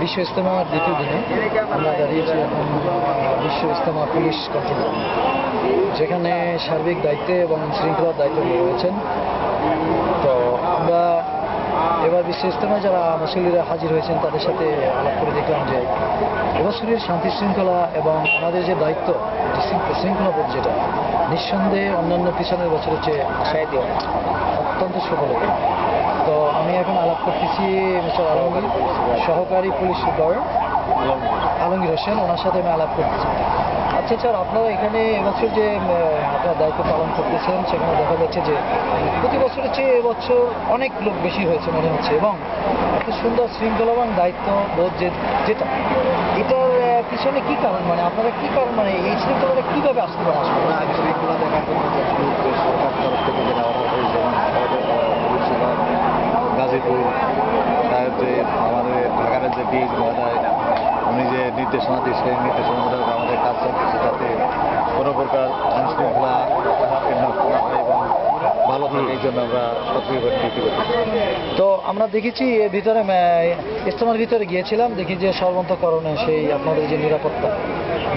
বিশ্ব ইস্তেমার দ্বিতীয় দিনে আমরা দাঁড়িয়েছি এখন বিশ্ব ইস্তেমা পুলিশ কন্ট্রোল যেখানে সার্বিক দায়িত্বে এবং শৃঙ্খলার দায়িত্ব নিয়ে রয়েছেন। তো আমরা এবার বিশ্ব ইস্তেমায় যারা মুসলিরা হাজির হয়েছেন তাদের সাথে আলাপ করে দেখলাম যে এবছরের শান্তি শৃঙ্খলা এবং আমাদের যে দায়িত্ব যে শৃঙ্খ- শৃঙ্খলাবোধ যেটা নিঃসন্দেহে অন্যান্য পিছনের বছরের চেয়ে আশায় দেওয়া অত্যন্ত সফলতা। তো আমি এখন আলাপ করতেছি মিস্টার আলমগীর, সহকারী পুলিশ সুপার আলমগীর হোসেন, ওনার সাথে আমি আলাপ করতেছি। আচ্ছা স্যার, আপনারা এখানে এবছর যে আপনার দায়িত্ব পালন করতেছেন, সেখানে দেখা যাচ্ছে যে, প্রতি বছরের চেয়ে এবছর অনেক লোক বেশি হয়েছে মনে হচ্ছে এবং এত সুন্দর শৃঙ্খলাবান দায়িত্ব বোধ যে, যেটা, এটার পিছনে কি কারণ? মানে আপনারা কি কারণ? মানে এই শৃঙ্খলাটা কীভাবে আসতে পারে? আসলে শৃঙ্খলা দেখার জন্য যে সুযোগ সরকার তরফ থেকে যে নেওয়া হয়েছে যেমন আমাদের মুর্শিদাবাদ গাজীপুর সাহেব যে আমাদের ঢাকার যে ডিএস মহোদয় উনি যে নির্দেশনা দিয়ে সেই নির্দেশনা আমাদের কাজ চলতেছে যাতে কোনো প্রকার আইন শৃঙ্খলা নষ্ট না হয় এবং ভালো থাকে, এই জন্য আমরা সক্রিয়ভাবে ডিউটি করতেছি তো আমরা দেখেছি এর ভিতরে ইস্তেমার ভিতরে গিয়েছিলাম, দেখি যে সর্বন্তকরণে সেই আপনাদের যে নিরাপত্তা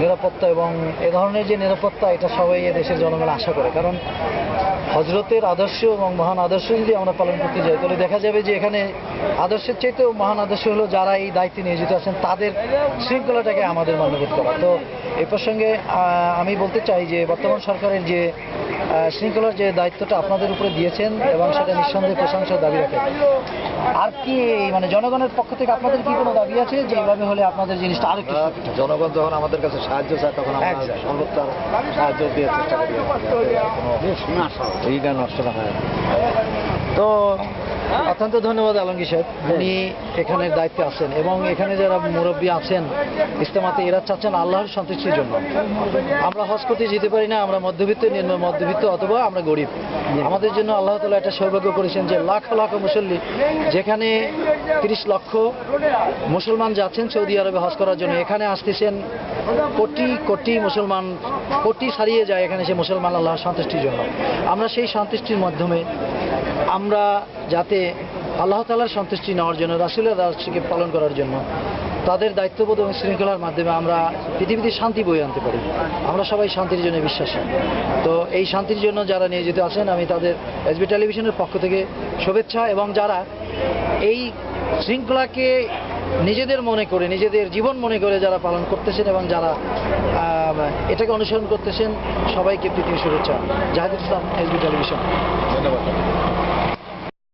নিরাপত্তা এবং এ ধরনের যে নিরাপত্তা, এটা সবাই এ দেশের জনগণ আশা করে। কারণ হজরতের আদর্শ এবং মহান আদর্শ যদি আমরা পালন করতে যাই, তাহলে দেখা যাবে যে এখানে আদর্শের চাইতেও মহান আদর্শ হলো যারা এই দায়িত্বে নিয়োজিত আছেন তাদের শৃঙ্খলাটাকে আমাদের মান্যবোধ করা। তো এই প্রসঙ্গে আমি বলতে চাই যে বর্তমান সরকারের যে শৃঙ্খলার যে দায়িত্বটা আপনাদের উপরে দিয়েছেন এবং সেটা নিঃসন্দেহে প্রশংসার দাবি রাখে। আর কি মানে জনগণের পক্ষ থেকে আপনাদের কি কোনো দাবি আছে যে এইভাবে হলে আপনাদের জিনিসটা আরেকটু জনগণ যখন আমাদের কাছে সাহায্য চায় তখন আমরা সাহায্য দিয়ে চেষ্টা করি। এইটা নষ্ট না হয়। তো অত্যন্ত ধন্যবাদ আলমগীর সাহেব। উনি এখানের দায়িত্বে আছেন এবং এখানে যারা মুরব্বী আছেন ইস্তেমাতে এরা চাচ্ছেন আল্লাহর সন্তুষ্টির জন্য। আমরা হজ করতে যেতে পারি না আমরা মধ্যবিত্ত নিম্ন মধ্যবিত্ত অথবা আমরা গরিব। আমাদের জন্য আল্লাহ তালা একটা সৌভাগ্য করেছেন যে লাখ লাখ মুসল্লি যেখানে তিরিশ লক্ষ মুসলমান যাচ্ছেন সৌদি আরবে হজ করার জন্য এখানে আসতেছেন কোটি কোটি মুসলমান কোটি ছাড়িয়ে যায় এখানে সে মুসলমান আল্লাহর সন্তুষ্টির জন্য। আমরা সেই সন্তুষ্টির মাধ্যমে আমরা যাতে আল্লাহ তালার সন্তুষ্টি নেওয়ার জন্য, রাসুলের রাষ্ট্রকে পালন করার জন্য তাদের দায়িত্ববোধ এবং শৃঙ্খলার মাধ্যমে আমরা পৃথিবীতে শান্তি বয়ে আনতে পারি। আমরা সবাই শান্তির জন্য বিশ্বাসী। তো এই শান্তির জন্য যারা নিয়োজিত আছেন, আমি তাদের এসবি টেলিভিশনের পক্ষ থেকে শুভেচ্ছা এবং যারা এই শৃঙ্খলাকে নিজেদের মনে করে, নিজেদের জীবন মনে করে যারা পালন করতেছেন এবং যারা এটাকে অনুসরণ করতেছেন, সবাইকে পৃথিবী শুভেচ্ছা। Jahadul Islam SB television. ধন্যবাদ।